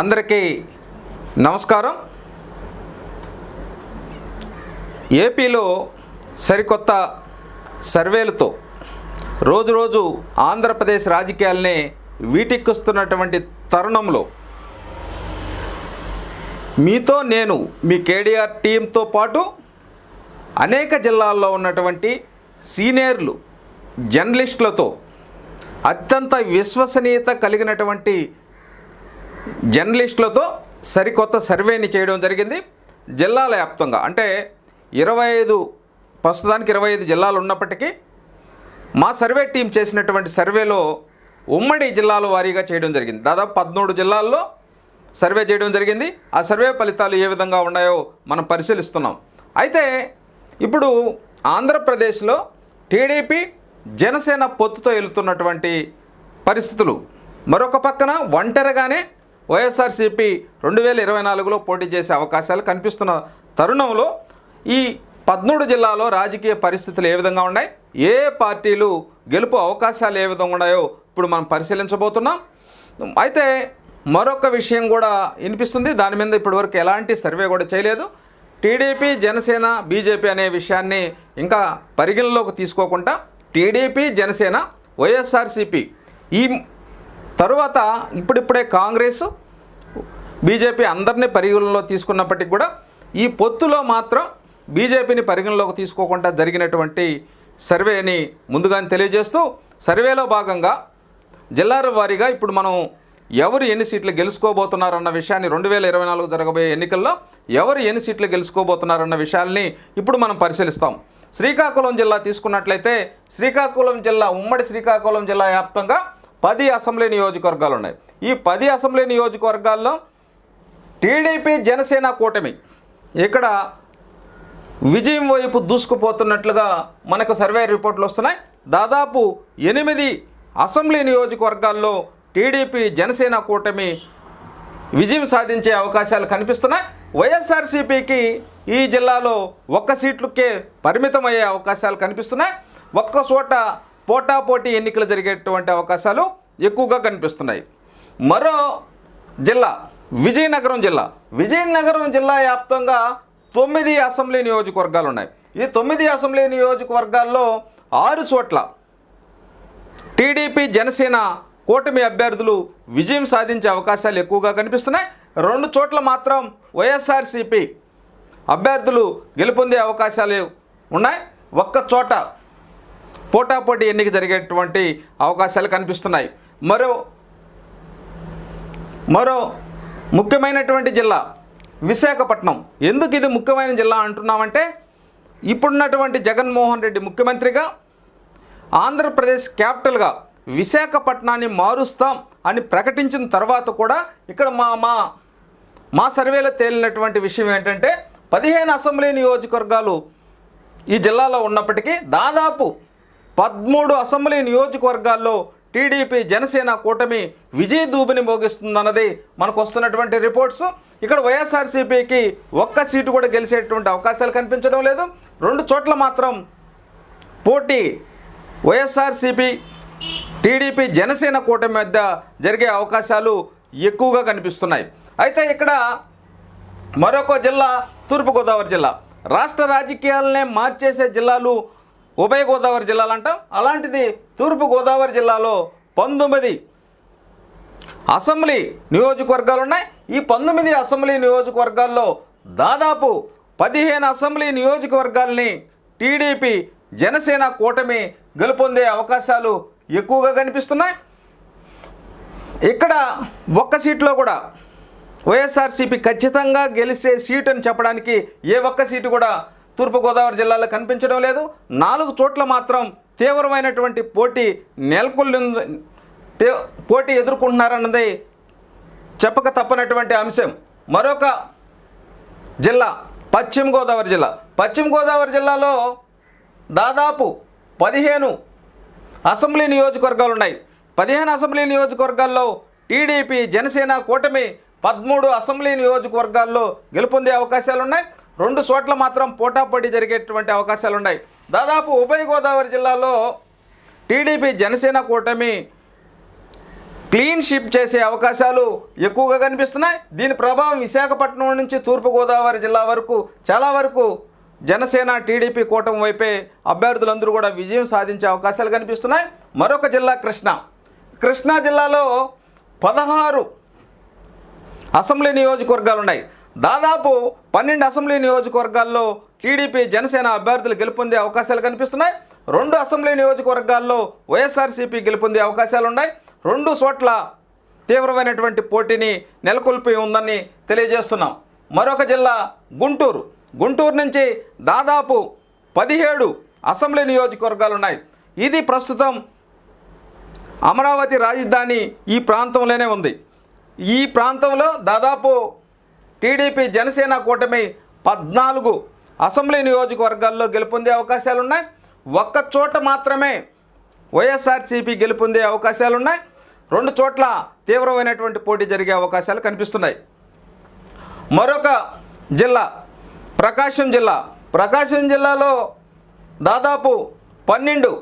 అందరికీ నమస్కారం. ఏపీలో సరికొత్త సర్వేలతో రోజు రోజు ఆంధ్రప్రదేశ్ రాజకీయాలనే వీటిక్కుస్తున్నటువంటి తరుణంలో మీతో నేను మీ కేడిఆర్ టీంతో పాటు అనేక జిల్లాల్లో ఉన్నటువంటి సీనియర్లు జర్నలిస్టులతో అత్యంత విశ్వసనీయత కలిగినటువంటి జర్నలిస్టులతో సరికొత్త సర్వేని చేయడం జరిగింది. జిల్లాల వ్యాప్తంగా అంటే ఇరవై ఐదు ప్రస్తుతానికి ఇరవై ఐదు జిల్లాలు ఉన్నప్పటికీ మా సర్వే టీం చేసినటువంటి సర్వేలో ఉమ్మడి జిల్లాల వారీగా చేయడం జరిగింది. దాదాపు పదమూడు జిల్లాల్లో సర్వే చేయడం జరిగింది. ఆ సర్వే ఫలితాలు ఏ విధంగా ఉన్నాయో మనం పరిశీలిస్తున్నాం. అయితే ఇప్పుడు ఆంధ్రప్రదేశ్లో టీడీపీ జనసేన పొత్తుతో వెళుతున్నటువంటి పరిస్థితులు. మరొక పక్కన ఒంటరిగానే వైఎస్ఆర్సీపీ రెండు వేల ఇరవై నాలుగులో పోటీ చేసే అవకాశాలు కనిపిస్తున్న తరుణంలో ఈ పద్మూడు జిల్లాలో రాజకీయ పరిస్థితులు ఏ విధంగా ఉన్నాయి? ఏ పార్టీలు గెలుపు అవకాశాలు ఏ విధంగా ఉన్నాయో ఇప్పుడు మనం పరిశీలించబోతున్నాం. అయితే మరొక విషయం కూడా వినిపిస్తుంది. దాని మీద ఇప్పటివరకు ఎలాంటి సర్వే కూడా చేయలేదు. టీడీపీ జనసేన బీజేపీ అనే విషయాన్ని ఇంకా పరిగణలోకి తీసుకోకుండా టీడీపీ జనసేన వైఎస్ఆర్సీపీ ఈ తరువాత ఇప్పుడిప్పుడే కాంగ్రెస్ బీజేపీ అందరినీ పరిగణలో తీసుకున్నప్పటికీ కూడా ఈ పొత్తులో మాత్రం బీజేపీని పరిగణలోకి తీసుకోకుండా జరిగినటువంటి సర్వేని ముందుగానే తెలియజేస్తూ సర్వేలో భాగంగా జిల్లాల వారీగా ఇప్పుడు మనం ఎవరు ఎన్ని సీట్లు గెలుచుకోబోతున్నారన్న విషయాన్ని రెండు వేల ఇరవై నాలుగు జరగబోయే ఎన్నికల్లో ఎవరు ఎన్ని సీట్లు గెలుచుకోబోతున్నారన్న విషయాల్ని ఇప్పుడు మనం పరిశీలిస్తాం. శ్రీకాకుళం జిల్లా తీసుకున్నట్లయితే శ్రీకాకుళం జిల్లా ఉమ్మడి శ్రీకాకుళం జిల్లా వ్యాప్తంగా పది అసెంబ్లీ నియోజకవర్గాలు ఉన్నాయి ఈ పది అసెంబ్లీ నియోజకవర్గాల్లో టీడీపీ జనసేన కూటమి ఇక్కడ విజయం వైపు దూసుకుపోతున్నట్లుగా మనకు సర్వే రిపోర్ట్లు వస్తున్నాయి. దాదాపు ఎనిమిది అసెంబ్లీ నియోజకవర్గాల్లో టీడీపీ జనసేన కూటమి విజయం సాధించే అవకాశాలు కనిపిస్తున్నాయి. వైఎస్ఆర్సీపీకి ఈ జిల్లాలో ఒక్క సీట్లకే పరిమితమయ్యే అవకాశాలు కనిపిస్తున్నాయి. ఒక్క చోట పోటాపోటీ ఎన్నికలు జరిగేటువంటి అవకాశాలు ఎక్కువగా కనిపిస్తున్నాయి. మరో జిల్లా విజయనగరం జిల్లా. విజయనగరం జిల్లా వ్యాప్తంగా తొమ్మిది అసెంబ్లీ నియోజకవర్గాలు ఉన్నాయి. ఈ తొమ్మిది అసెంబ్లీ నియోజకవర్గాల్లో ఆరు చోట్ల టీడీపీ జనసేన కూటమి అభ్యర్థులు విజయం సాధించే అవకాశాలు ఎక్కువగా కనిపిస్తున్నాయి. రెండు చోట్ల మాత్రం వైఎస్ఆర్సీపీ అభ్యర్థులు గెలుపొందే అవకాశాలు ఉన్నాయి. ఒక్క చోట పోటాపోటీ ఎన్నిక జరిగేటువంటి అవకాశాలు కనిపిస్తున్నాయి. మరో మరో ముఖ్యమైనటువంటి జిల్లా విశాఖపట్నం. ఎందుకు ఇది ముఖ్యమైన జిల్లా అంటున్నామంటే ఇప్పుడున్నటువంటి జగన్మోహన్ రెడ్డి ముఖ్యమంత్రిగా ఆంధ్రప్రదేశ్ క్యాపిటల్గా విశాఖపట్నాన్ని మారుస్తాం అని ప్రకటించిన తర్వాత కూడా ఇక్కడ మా మా మా సర్వేలో తేలినటువంటి విషయం ఏంటంటే పదిహేను అసెంబ్లీ నియోజకవర్గాలు ఈ జిల్లాలో ఉన్నప్పటికీ దాదాపు పదమూడు అసెంబ్లీ నియోజకవర్గాల్లో టీడీపీ జనసేన కూటమి విజయ దూబిని మోగిస్తుందన్నది మనకు వస్తున్నటువంటి రిపోర్ట్స్. ఇక్కడ వైఎస్ఆర్సీపీకి ఒక్క సీటు కూడా గెలిచేటువంటి అవకాశాలు కనిపించడం లేదు. రెండు చోట్ల మాత్రం పోటీ వైఎస్ఆర్సీపీ టీడీపీ జనసేన కూటమి మధ్య జరిగే అవకాశాలు ఎక్కువగా కనిపిస్తున్నాయి. అయితే ఇక్కడ మరొక జిల్లా తూర్పుగోదావరి జిల్లా. రాష్ట్ర రాజకీయాలనే మార్చేసే జిల్లాలు ఉభయ గోదావరి జిల్లాలు అంటాం అలాంటిది తూర్పుగోదావరి జిల్లాలో పంతొమ్మిది అసెంబ్లీ నియోజకవర్గాలు ఉన్నాయి ఈ పంతొమ్మిది అసెంబ్లీ నియోజకవర్గాల్లో దాదాపు పదిహేను అసెంబ్లీ నియోజకవర్గాల్ని టీడీపీ జనసేన కూటమి గెలుపొందే అవకాశాలు ఎక్కువగా కనిపిస్తున్నాయి. ఇక్కడ ఒక్క సీట్లో కూడా వైఎస్ఆర్సీపీ ఖచ్చితంగా గెలిచే సీటు అని చెప్పడానికి ఏ ఒక్క సీటు కూడా తూర్పుగోదావరి జిల్లాలో కనిపించడం లేదు. నాలుగు చోట్ల మాత్రం తీవ్రమైనటువంటి పోటీ నెలకొల్లి పోటీ ఎదుర్కొంటున్నారన్నది చెప్పక తప్పనటువంటి అంశం. మరొక జిల్లా పశ్చిమ గోదావరి జిల్లా. పశ్చిమ గోదావరి జిల్లాలో దాదాపు పదిహేను అసెంబ్లీ నియోజకవర్గాలు ఉన్నాయి. పదిహేను అసెంబ్లీ నియోజకవర్గాల్లో టీడీపీ జనసేన కూటమి పదమూడు అసెంబ్లీ నియోజకవర్గాల్లో గెలుపొందే అవకాశాలు ఉన్నాయి రెండు చోట్ల మాత్రం పోటాపోటీ జరిగేటువంటి అవకాశాలు ఉన్నాయి దాదాపు ఉభయ గోదావరి జిల్లాలో టీడీపీ జనసేన కూటమి క్లీన్ షిప్ చేసే అవకాశాలు ఎక్కువగా కనిపిస్తున్నాయి. దీని ప్రభావం విశాఖపట్నం నుంచి తూర్పుగోదావరి జిల్లా వరకు చాలా వరకు జనసేన టీడీపీ కూటమి వైపే అభ్యర్థులందరూ కూడా విజయం సాధించే అవకాశాలు కనిపిస్తున్నాయి. మరొక జిల్లా కృష్ణా. కృష్ణా జిల్లాలో పదహారు అసెంబ్లీ నియోజకవర్గాలు ఉన్నాయి దాదాపు పన్నెండు అసెంబ్లీ నియోజకవర్గాల్లో టీడీపీ జనసేన అభ్యర్థులు గెలుపొందే అవకాశాలు కనిపిస్తున్నాయి. రెండు అసెంబ్లీ నియోజకవర్గాల్లో వైఎస్ఆర్సీపీ గెలుపొందే అవకాశాలు ఉన్నాయి రెండు చోట్ల తీవ్రమైనటువంటి పోటీని నెలకొల్పి ఉందని తెలియజేస్తున్నాం. మరొక జిల్లా గుంటూరు. గుంటూరు నుంచి దాదాపు పదిహేడు అసెంబ్లీ నియోజకవర్గాలు ఉన్నాయి ఇది ప్రస్తుతం అమరావతి రాజధాని ఈ ప్రాంతంలోనే ఉంది. ఈ ప్రాంతంలో దాదాపు టీడీపీ జనసేన కూటమి పద్నాలుగు అసెంబ్లీ నియోజకవర్గాల్లో గెలుపొందే అవకాశాలు ఉన్నాయి ఒక్క చోట మాత్రమే వైఎస్ఆర్సీపీ గెలుపొందే అవకాశాలు ఉన్నాయి రెండు చోట్ల తీవ్రమైనటువంటి పోటీ జరిగే అవకాశాలు కనిపిస్తున్నాయి. మరొక జిల్లా ప్రకాశం జిల్లా. ప్రకాశం జిల్లాలో దాదాపు పన్నెండు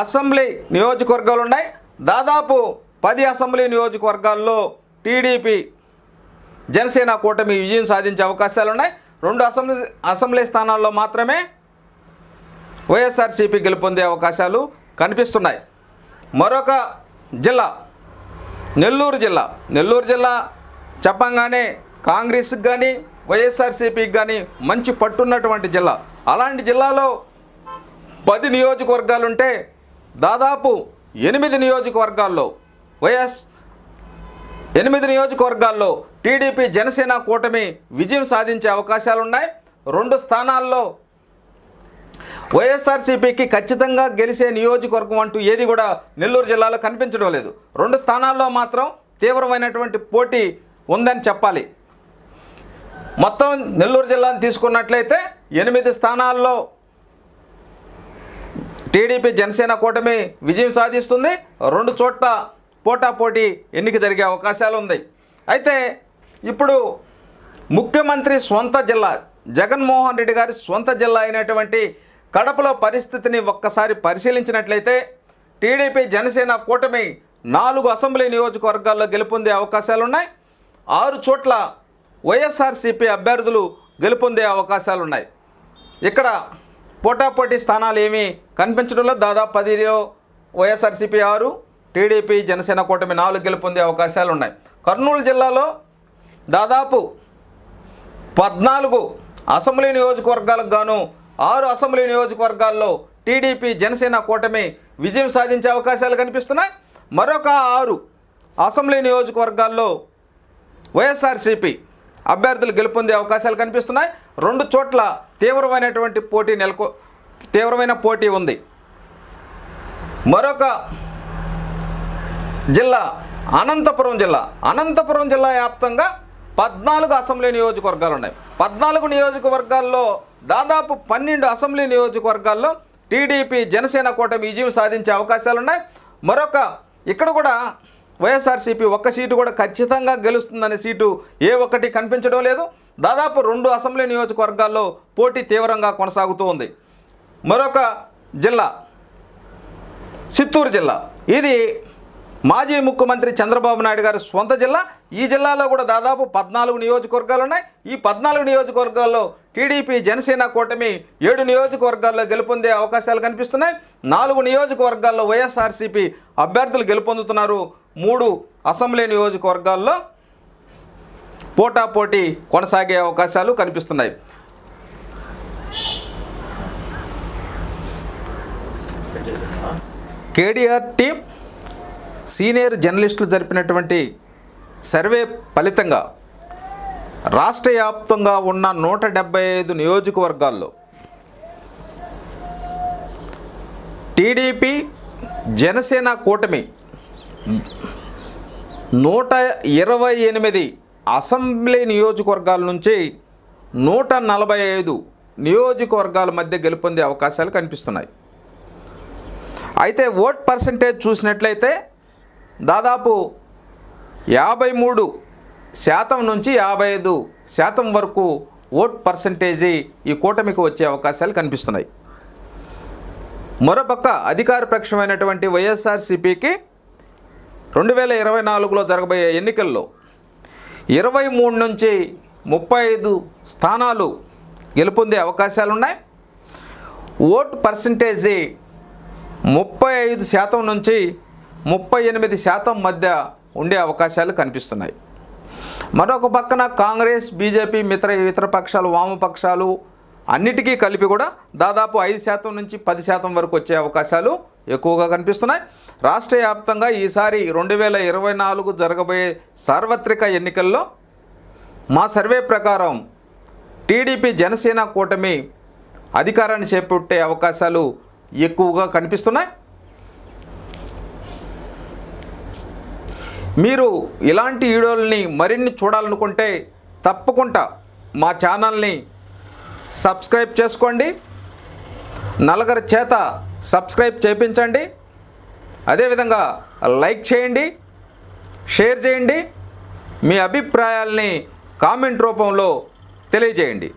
అసెంబ్లీ నియోజకవర్గాలు ఉన్నాయి దాదాపు పది అసెంబ్లీ నియోజకవర్గాల్లో టీడీపీ జనసేన కూటమి విజయం సాధించే అవకాశాలు ఉన్నాయి రెండు అసెంబ్లీ అసెంబ్లీ స్థానాల్లో మాత్రమే వైఎస్ఆర్సీపీ గెలుపొందే అవకాశాలు కనిపిస్తున్నాయి. మరొక జిల్లా నెల్లూరు జిల్లా. నెల్లూరు జిల్లా చెప్పంగానే కాంగ్రెస్కి కానీ వైఎస్ఆర్సీపీకి కానీ మంచి పట్టున్నటువంటి జిల్లా. అలాంటి జిల్లాలో పది నియోజకవర్గాలుంటే దాదాపు ఎనిమిది నియోజకవర్గాల్లో వైఎస్ ఎనిమిది నియోజకవర్గాల్లో టీడీపీ జనసేన కూటమి విజయం సాధించే అవకాశాలు ఉన్నాయి రెండు స్థానాల్లో వైఎస్ఆర్సీపీకి ఖచ్చితంగా గెలిచే నియోజకవర్గం అంటూ ఏది కూడా నెల్లూరు జిల్లాలో కనిపించడం లేదు. రెండు స్థానాల్లో మాత్రం తీవ్రమైనటువంటి పోటీ ఉందని చెప్పాలి. మొత్తం నెల్లూరు జిల్లాను తీసుకున్నట్లయితే ఎనిమిది స్థానాల్లో టీడీపీ జనసేన కూటమి విజయం సాధిస్తుంది. రెండు చోట్ల పోటాపోటీ ఎన్నిక జరిగే అవకాశాలు ఉంది అయితే ఇప్పుడు ముఖ్యమంత్రి సొంత జిల్లా జగన్మోహన్ రెడ్డి గారి స్వంత జిల్లా అయినటువంటి కడపలో పరిస్థితిని ఒక్కసారి పరిశీలించినట్లయితే టీడీపీ జనసేన కూటమి నాలుగు అసెంబ్లీ నియోజకవర్గాల్లో గెలుపొందే అవకాశాలు ఉన్నాయి ఆరు చోట్ల వైఎస్ఆర్సీపీ అభ్యర్థులు గెలుపొందే అవకాశాలు ఉన్నాయి ఇక్కడ పోటాపోటీ స్థానాలు ఏమీ కనిపించడంలో దాదాపు పదిలో వైఎస్ఆర్సీపీ ఆరు టీడీపీ జనసేన కూటమి నాలుగు గెలుపొందే అవకాశాలు ఉన్నాయి కర్నూలు జిల్లాలో దాదాపు పద్నాలుగు అసెంబ్లీ నియోజకవర్గాలకు గాను ఆరు అసెంబ్లీ నియోజకవర్గాల్లో టీడీపీ జనసేన కూటమి విజయం సాధించే అవకాశాలు కనిపిస్తున్నాయి. మరొక ఆరు అసెంబ్లీ నియోజకవర్గాల్లో వైఎస్ఆర్సీపీ అభ్యర్థులు గెలుపొందే అవకాశాలు కనిపిస్తున్నాయి. రెండు చోట్ల తీవ్రమైనటువంటి పోటీ నెలకొ తీవ్రమైన పోటీ ఉంది. మరొక జిల్లా అనంతపురం జిల్లా. అనంతపురం జిల్లా వ్యాప్తంగా పద్నాలుగు అసెంబ్లీ నియోజకవర్గాలు ఉన్నాయి పద్నాలుగు నియోజకవర్గాల్లో దాదాపు పన్నెండు అసెంబ్లీ నియోజకవర్గాల్లో టీడీపీ జనసేన కూటమి విజయం సాధించే అవకాశాలు ఉన్నాయి మరొక ఇక్కడ కూడా వైఎస్ఆర్సీపీ ఒక్క సీటు కూడా ఖచ్చితంగా గెలుస్తుందనే సీటు ఏ ఒక్కటి కనిపించడం లేదు. దాదాపు రెండు అసెంబ్లీ నియోజకవర్గాల్లో పోటీ తీవ్రంగా కొనసాగుతూ ఉంది. మరొక జిల్లా చిత్తూరు జిల్లా. ఇది మాజీ ముఖ్యమంత్రి చంద్రబాబు నాయుడు గారి సొంత జిల్లా. ఈ జిల్లాలో కూడా దాదాపు పద్నాలుగు నియోజకవర్గాలు ఉన్నాయి. ఈ పద్నాలుగు నియోజకవర్గాల్లో టీడీపీ జనసేన కూటమి ఏడు నియోజకవర్గాల్లో గెలుపొందే అవకాశాలు కనిపిస్తున్నాయి. నాలుగు నియోజకవర్గాల్లో వైఎస్ఆర్సీపీ అభ్యర్థులు గెలుపొందుతున్నారు. మూడు అసెంబ్లీ నియోజకవర్గాల్లో పోటాపోటీ కొనసాగే అవకాశాలు కనిపిస్తున్నాయి. కేడీఆర్ టీం సీనియర్ జర్నలిస్టులు జరిపినటువంటి సర్వే ఫలితంగా రాష్ట్ర వ్యాప్తంగా ఉన్న నూట డెబ్బై ఐదు నియోజకవర్గాల్లో టీడీపీ జనసేన కూటమి నూట ఇరవై ఎనిమిది అసెంబ్లీ నియోజకవర్గాల నుంచి నూట నలభై ఐదు నియోజకవర్గాల మధ్య గెలుపొందే అవకాశాలు కనిపిస్తున్నాయి. అయితే ఓట్ పర్సంటేజ్ చూసినట్లయితే దాదాపు యాభై మూడు శాతం నుంచి యాభై ఐదు శాతం వరకు ఓట్ పర్సంటేజీ ఈ కూటమికి వచ్చే అవకాశాలు కనిపిస్తున్నాయి. మరోపక్క అధికార పక్షమైనటువంటి వైఎస్ఆర్సీపీకి రెండు వేల ఇరవై నాలుగులో జరగబోయే ఎన్నికల్లో ఇరవై మూడు నుంచి ముప్పై ఐదు స్థానాలు గెలుపొందే అవకాశాలు ఉన్నాయి ఓట్ పర్సంటేజీ ముప్పై ఐదు శాతం నుంచి ముప్పై ఎనిమిది శాతం మధ్య ఉండే అవకాశాలు కనిపిస్తున్నాయి. మరొక పక్కన కాంగ్రెస్ బీజేపీ మిత్ర ఇతర పక్షాలు వామపక్షాలు అన్నిటికీ కలిపి కూడా దాదాపు ఐదు శాతం నుంచి పది శాతం వరకు వచ్చే అవకాశాలు ఎక్కువగా కనిపిస్తున్నాయి. రాష్ట్ర వ్యాప్తంగా ఈసారి రెండు వేల ఇరవై నాలుగు జరగబోయే సార్వత్రిక ఎన్నికల్లో మా సర్వే ప్రకారం టీడీపీ జనసేన కూటమి అధికారాన్ని చేపట్టే అవకాశాలు ఎక్కువగా కనిపిస్తున్నాయి. మీరు ఇలాంటి వీడియోలని మరిన్ని చూడాలనుకుంటే తప్పకుండా మా ఛానల్ని సబ్స్క్రైబ్ చేసుకోండి. నలుగురి చేత సబ్స్క్రైబ్ చేయించండి అదేవిధంగా లైక్ చేయండి. షేర్ చేయండి. మీ అభిప్రాయాల్ని కామెంట్ రూపంలో తెలియజేయండి.